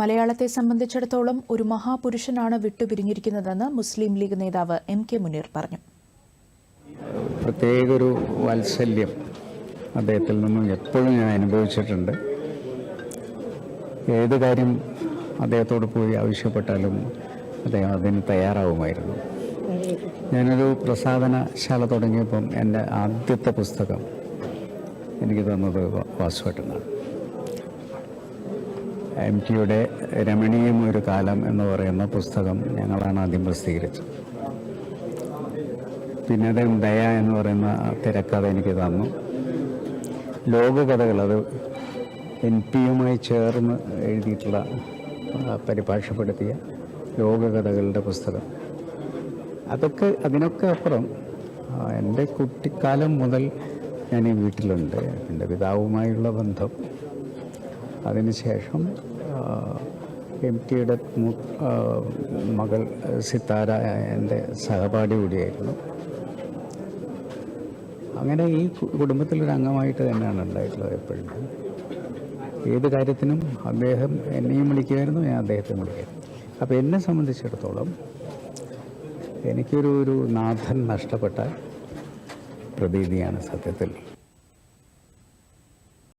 മലയാളത്തെ സംബന്ധിച്ചിടത്തോളം ഒരു മഹാപുരുഷനാണ് വിട്ടുപിരിഞ്ഞിരിക്കുന്നതെന്ന് മുസ്ലിം ലീഗ് നേതാവ് എം കെ മുനീർ പറഞ്ഞു. പ്രത്യേക ഒരു വാത്സല്യം അദ്ദേഹത്തിൽ നിന്നും എപ്പോഴും ഞാൻ അനുഭവിച്ചിട്ടുണ്ട്. ഏത് കാര്യം അദ്ദേഹത്തോട് പോയി ആവശ്യപ്പെട്ടാലും അദ്ദേഹം അതിന് തയ്യാറാവുമായിരുന്നു. ഞാനൊരു പ്രസാധനശാല തുടങ്ങിയപ്പം എന്റെ ആദ്യത്തെ പുസ്തകം എനിക്ക് തന്നത് വാസുവേട്ടനാണ്. എം ടിയുടെ രമണീയം ഒരു കാലം എന്ന് പറയുന്ന പുസ്തകം ഞങ്ങളാണ് ആദ്യം പ്രസിദ്ധീകരിച്ചത്. പിന്നെ അദ്ദേഹം ദയ എന്ന് പറയുന്ന തിരക്കഥ എനിക്ക് തന്നു. ലോകകഥകൾ അത് എൻ പിയുമായി ചേർന്ന് എഴുതിയിട്ടുള്ള പരിഭാഷപ്പെടുത്തിയ ലോകകഥകളുടെ പുസ്തകം. അതൊക്കെ അതിനൊക്കെ അപ്പുറം എന്റെ കുട്ടിക്കാലം മുതൽ ഞാൻ ഈ വീട്ടിലുണ്ട്. എന്റെ പിതാവുമായുള്ള ബന്ധം. അതിനുശേഷം എം ടിയുടെ മകൾ സിത്താര എന്റെ സഹപാഠി കൂടിയായിരുന്നു. അങ്ങനെ ഈ കുടുംബത്തിലൊരംഗമായിട്ട് തന്നെയാണ് ഉണ്ടായിട്ടുള്ളത് എപ്പോഴും. ഏത് കാര്യത്തിനും അദ്ദേഹം എന്നെയും വിളിക്കുമായിരുന്നു ഞാൻ അദ്ദേഹത്തെ വിളിക്കുമായിരുന്നു. അപ്പോൾ എന്നെ സംബന്ധിച്ചിടത്തോളം എനിക്കൊരു ഒരു നാഥൻ നഷ്ടപ്പെട്ട പ്രതീതിയാണ് സത്യത്തിൽ.